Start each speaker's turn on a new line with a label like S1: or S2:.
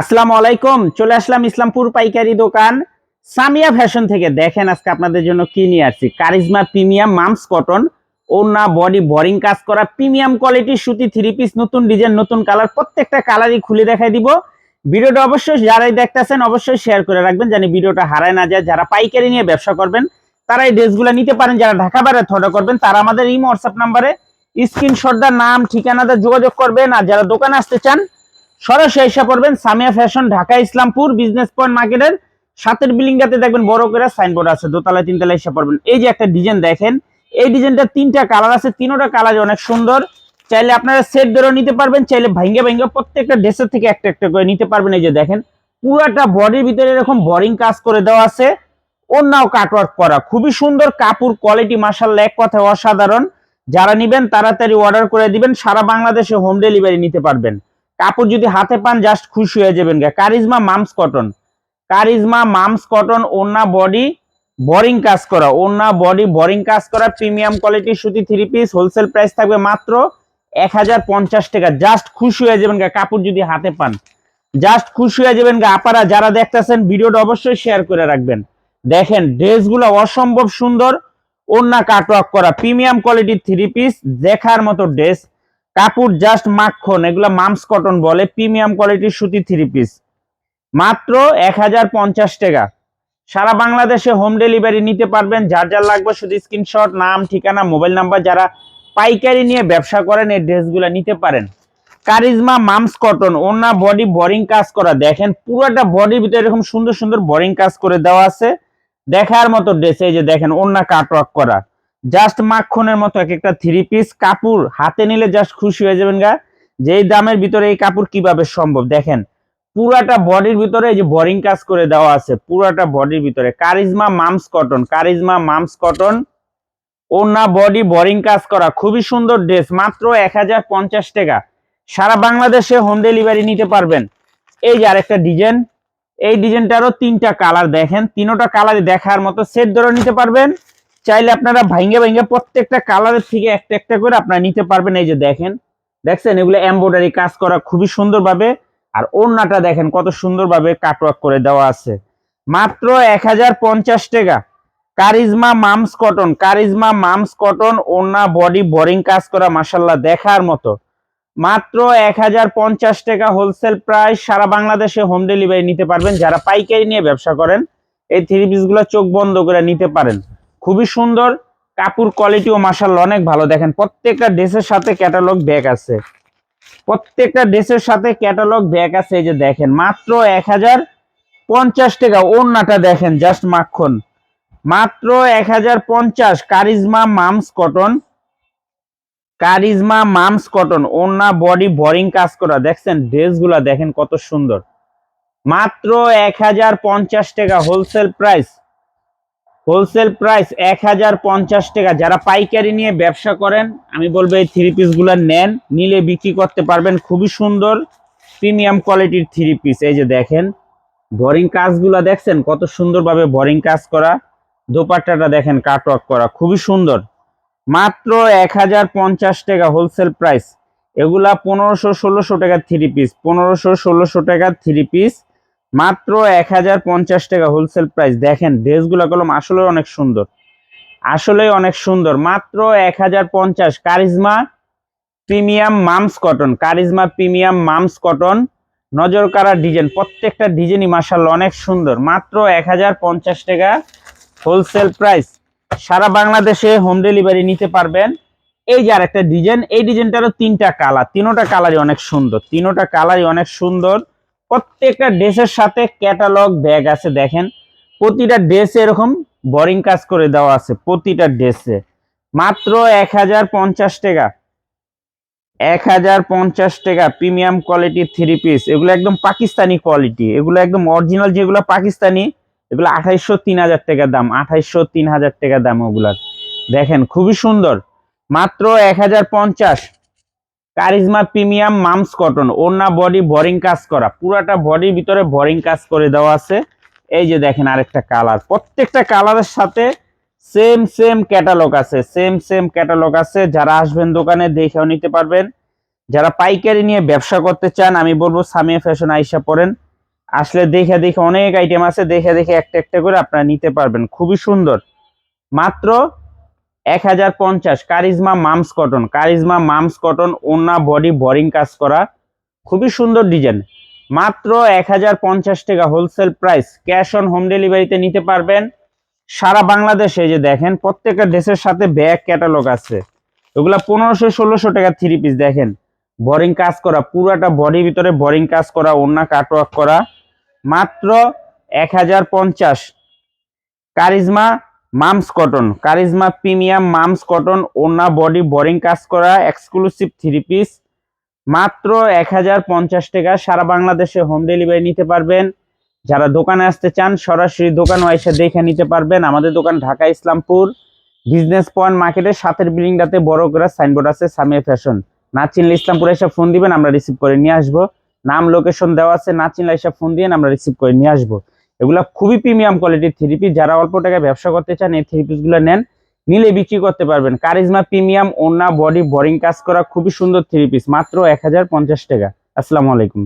S1: আসসালামু আলাইকুম, চলে আসলাম ইসলামপুর পাইকারি দোকান। সামিয়া ফ্যাশন থেকে দেখেন আজকে আপনাদের জন্য কি নিয়ে আসছি। কারিজমা প্রিমিয়াম মামস কটন ওনা বডি, বোরিং কাজ করা, প্রিমিয়াম কোয়ালিটি সুতি থ্রি পিস নতুন ডিজাইন নতুন কালার প্রত্যেকটা কালারই খুলে দেখাই দিব। ভিডিওটা অবশ্যই যারাই দেখতেছেন, অবশ্যই শেয়ার করে রাখবেন জানি ভিডিওটা হারায় না যায়। যারা পাইকারি নিয়ে ব্যবসা করবেন তারা এই ড্রেসগুলো নিতে পারেন। যারা ঢাকা বাইরে থটা করবেন, তারা আমাদের এই হোয়াটসঅ্যাপ নাম্বারে স্ক্রিনশটদার নাম ঠিকানাতে যোগাযোগ করবেন। আর যারা দোকানে আসতে চান সরাসরি এসে পড়বেন Samia fashion, Dhaka Islampur, business point মার্কেটের সাতের বিল্ডিংটাতে দেখবেন বড় করে সাইনবোর্ড আছে দোতলা তিনতলা এসে পড়বেন। এই যে একটা ডিজাইন দেখেন, এই ডিজাইনটা তিনটা কালার আছে, তিনোটা কালার অনেক সুন্দর। চাইলে আপনারা সেট ধরেও নিতে পারবেন, চাইলে ভাঙ্গে ভাঙ্গে প্রত্যেকটা ড্রেসের থেকে একটা একটা করে নিতে পারবেন। এই যে দেখেন, পুরাটা বডির ভিতরে এরকম বোরিং কাজ করে দেওয়া আছে। অন্যও কাটওয়ার্ক করা, খুবই সুন্দর কাপড় কোয়ালিটি মাসাল্লাহ এক কথা অসাধারণ। যারা নিবেন, তাড়াতাড়ি অর্ডার করে দিবেন, সারা বাংলাদেশে হোম ডেলিভারি নিতে পারবেন। কাপড় যদি হাতে পান জাস্ট খুশি হয়ে যাবেন গা। Charisma moms cotton. Charisma moms cotton ওন্না বডি বোরিং কাজ করা। ওন্না বডি বোরিং কাজ করা প্রিমিয়াম কোয়ালিটির সুতি থ্রি পিস হোলসেল প্রাইস থাকবে মাত্র এক হাজার পঞ্চাশ টাকা। জাস্ট খুশি হয়ে যাবেন গা, কাপড় যদি হাতে পান। জাস্ট খুশি হয়ে যাবেন গা আপারা যারা দেখতেছেন, ভিডিওটা অবশ্যই শেয়ার করে রাখবেন। দেখেন, ড্রেসগুলো অসম্ভব সুন্দর ওন্না কাটওয়ার্ক করা প্রিমিয়াম কোয়ালিটির থ্রি পিস দেখার মতো ড্রেস কাপড় জাস্ট মাখন, এগুলা মামস কটন বলে, প্রিমিয়াম কোয়ালিটির সুতি থ্রি পিস মাত্র এক হাজার পঞ্চাশ টাকা। সারা বাংলাদেশে হোম ডেলিভারি নিতে পারবেন, যার যার লাগবে শুধু স্ক্রিনশট নাম, ঠিকানা মোবাইল নাম্বার যারা পাইকারি নিয়ে ব্যবসা করেন, এই ড্রেসগুলো নিতে পারেন। কারিজমা মামস কটন, ওনা বডি বোরিং কাজ করা। দেখেন, পুরোটা বডির ভিতরে এরকম সুন্দর সুন্দর বোরিং কাজ করে দেওয়া আছে। দেখার মতো ড্রেস এই যে দেখেন, ওনা কাটওয়ার্ক করা। জাস্ট মাখনের মতো এক একটা থ্রি পিস কাপড় হাতে নিলে জাস্ট খুশি হয়ে যাবেন গা। যে দামের ভিতরে এই কাপড় কীভাবে সম্ভব? দেখেন, পুরাটা বডির ভিতরে এই যে বোরিং কাজ করে দেওয়া আছে, পুরাটা বডির ভিতরে। Charisma moms cotton charisma moms cotton ওনা বডি বোরিং কাজ করা, খুবই সুন্দর ড্রেস মাত্র এক হাজার পঞ্চাশ টাকা। সারা বাংলাদেশে হোম ডেলিভারি নিতে পারবেন। এই যে আরেকটা ডিজাইন এই ডিজাইনটারও তিনটা কালার দেখেন। তিনোটা কালার দেখার মতো সেট ধরে নিতে পারবেন। চাইলে আপনারা ভাঙ্গে ভাঙ্গে প্রত্যেকটা কালারের থেকে একটা একটা করে আপনারা নিতে পারবেন। এই যে দেখেন, দেখছেন? এগুলো এমব্রয়ডারি কাজ করা খুবই সুন্দরভাবে। আর ওড়নাটা দেখেন, কত সুন্দরভাবে কাটওয়ার্ক করে দেওয়া আছে। মাত্র এক হাজার পঞ্চাশ টাকা। Charisma moms cotton. Charisma moms cotton, ওড়না বডি বোরিং কাজ করা মাসাল্লাহ দেখার মতো। মাত্র এক হাজার পঞ্চাশ টাকা হোলসেল প্রাইস সারা বাংলাদেশে হোম ডেলিভারি নিতে পারবেন। যারা পাইকারি নিয়ে ব্যবসা করেন, এই থ্রি পিসগুলো চোখ বন্ধ করে নিতে পারেন। খুবই সুন্দর, কাপড় কোয়ালিটিও মাসাল্লাহ অনেক ভালো। দেখেন, প্রত্যেকটা ড্রেসের সাথে ক্যাটালগ ব্যাগ আছে। প্রত্যেকটা ড্রেসের সাথে ক্যাটালগ ব্যাগ আছে, এই যে দেখেন, মাত্র এক হাজার পঞ্চাশ টাকা ওড়নাটা দেখেন জাস্ট মাখন। মাত্র এক হাজার পঞ্চাশ, charisma moms cotton. Charisma moms cotton, ওড়না বডি বোরিং কাজ করা। দেখছেন, ড্রেসগুলা দেখেন কত সুন্দর। মাত্র এক হাজার পঞ্চাশ টাকা হোলসেল প্রাইস হোলসেল প্রাইস এক হাজার পঞ্চাশ টাকা। যারা পাইকারি নিয়ে ব্যবসা করেন, আমি বলব এই থ্রি পিসগুলো নেন, নিলে বিক্রি করতে পারবেন। খুবই সুন্দর প্রিমিয়াম কোয়ালিটির থ্রি পিস এই যে দেখেন বোরিং কাজগুলো দেখছেন? কত সুন্দরভাবে বোরিং কাজ করা। দোপাট্টাটা দেখেন কাটওয়ার্ক করা। খুবই সুন্দর। মাত্র এক হাজার পঞ্চাশ টাকা হোলসেল প্রাইস। এগুলা পনেরোশো ষোলোশো টাকার থ্রি পিস পনেরোশো ষোলোশো টাকার থ্রি পিস মাত্র এক হাজার পঞ্চাশ টাকা হোলসেল প্রাইস দেখেন, ড্রেসগুলো কলম আসলে অনেক সুন্দর। আসলে অনেক সুন্দর। মাত্র এক হাজার পঞ্চাশ। Charisma premium moms cotton. Charisma premium moms cotton. নজর কারা ডিজাইন। প্রত্যেকটা ডিজাইনই মাসাল্লাহ অনেক সুন্দর। মাত্র এক হাজার পঞ্চাশ টাকা হোলসেল প্রাইস সারা বাংলাদেশে হোম ডেলিভারি নিতে পারবেন। এই যে আরেকটা ডিজাইন, এই ডিজাইনটারও তিনটা কালার। তিনোটা কালারই অনেক সুন্দর। তিনোটা কালারই অনেক সুন্দর। প্রত্যেকটা ড্রেসের সাথে ক্যাটালগ ব্যাগ আছে, দেখেন। প্রতিটা ড্রেসে এরকম বোরিং কাজ করে দেওয়া আছে, প্রতিটা ড্রেসে। মাত্র এক হাজার পঞ্চাশ টাকা। এক হাজার পঞ্চাশ টাকা প্রিমিয়াম কোয়ালিটির থ্রি পিস এগুলো একদম পাকিস্তানি কোয়ালিটি এগুলো একদম অরিজিনাল যেগুলো পাকিস্তানি, এগুলো আঠাইশশো তিন হাজার টাকা দাম, আঠাইশশো তিন হাজার টাকা দাম ওগুলার। দেখেন, খুবই সুন্দর। মাত্র এক হাজার পঞ্চাশ। Charisma, premium, moms cotton. ওনা বডি বোরিং কাজ করা। পুরাটা বডির ভিতরে বোরিং কাজ করে দেওয়া আছে। এই যে দেখেন আরেকটা কালার। প্রত্যেকটা কালারের সাথে সেম সেম ক্যাটালগ আছে। সেম সেম ক্যাটালগ আছে। যারা আসবেন দোকানে দেখেও নিতে পারবেন। যারা পাইকারি নিয়ে ব্যবসা করতে চান, আমি বলব সামিয়া ফ্যাশন আইসা পড়েন। আসলে দেখে দেখে অনেক আইটেম আছে। দেখে দেখে একটা একটা করে আপনারা নিতে পারবেন। খুবই সুন্দর। মাত্র এক হাজার পঞ্চাশ। Charisma moms cotton. Charisma moms cotton ওনা বডি, বোরিং কাজ করা। খুবই সুন্দর ডিজাইন। মাত্র এক হাজার পঞ্চাশ টাকা wholesale price. Cash on home ডেলিভারিতে নিতে পারবেন। সারা বাংলাদেশে যে দেখেন, প্রত্যেকটা ড্রেসের সাথে ব্যাগ ক্যাটালগ আছে। এগুলা পনেরোশো, ষোলোশো টাকা থ্রি পিস দেখেন। বোরিং কাজ করা, পুরাটা বডির ভিতরে বোরিং কাজ করা ওনা কাটওয়ার্ক করা। মাত্র এক হাজার পঞ্চাশ। Charisma moms cotton. Charisma, premium, moms cotton, ওনা, বডি, বোরিং কাজ করা এক্সক্লুসিভ থ্রি পিস মাত্র এক হাজার পঞ্চাশ টাকা সারা বাংলাদেশে হোম ডেলিভারি নিতে পারবেন। যারা দোকানে আসতে চান, সরাসরি দোকান এসে দেখে নিতে পারবেন। আমাদের দোকান ঢাকা ইসলামপুর। বিজনেস পয়েন্ট মার্কেটের সাথের বিল্ডিংটাতে বড় করে সাইনবোর্ড আছে সামিয়া ফ্যাশন না চিনলে ইসলামপুরে এসে ফোন দিবেন, আমরা রিসিভ করে নিয়ে আসব। নাম লোকেশন দেওয়া আছে, না চিনলে এসে ফোন দিয়ে আমরা রিসিভ করে নিয়ে আসব। এগুলা খুবই প্রিমিয়াম কোয়ালিটির থ্রি পিস যারা অল্প টাকায় ব্যবসা করতে চান, এই থ্রি পিসগুলো নেন, নিলে বিক্রি করতে পারবেন। কারিজমা প্রিমিয়াম ওনা বডি বোরিং কাজ করা খুবই সুন্দর থ্রি পিস মাত্র এক হাজার পঞ্চাশ টাকা। আসসালামু আলাইকুম।